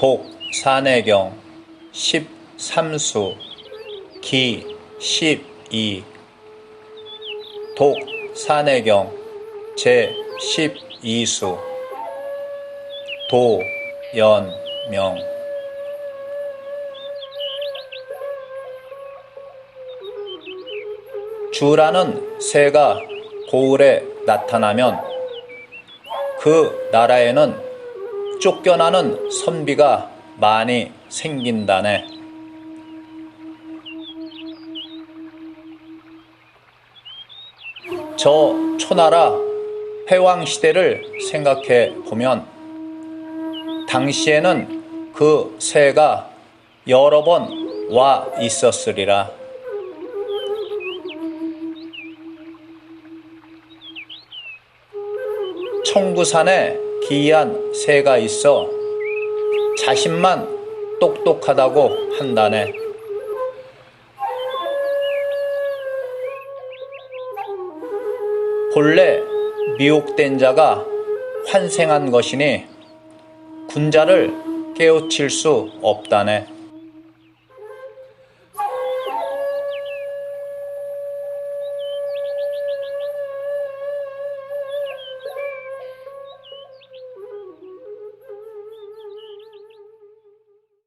독 사내경 13수 기 12. 독 사내경 제 12수 도, 연, 명 주라는 새가 고을에 나타나면 그 나라에는 쫓겨나는 선비가 많이 생긴다네. 저 초나라 회왕 시대를 생각해 보면 당시에는 그 새가 여러 번 와 있었으리라. 청구산에 기이한 새가 있어 자신만 똑똑하다고 한다네. 본래 미혹된 자가 환생한 것이니 군자를 깨우칠 수 없다네.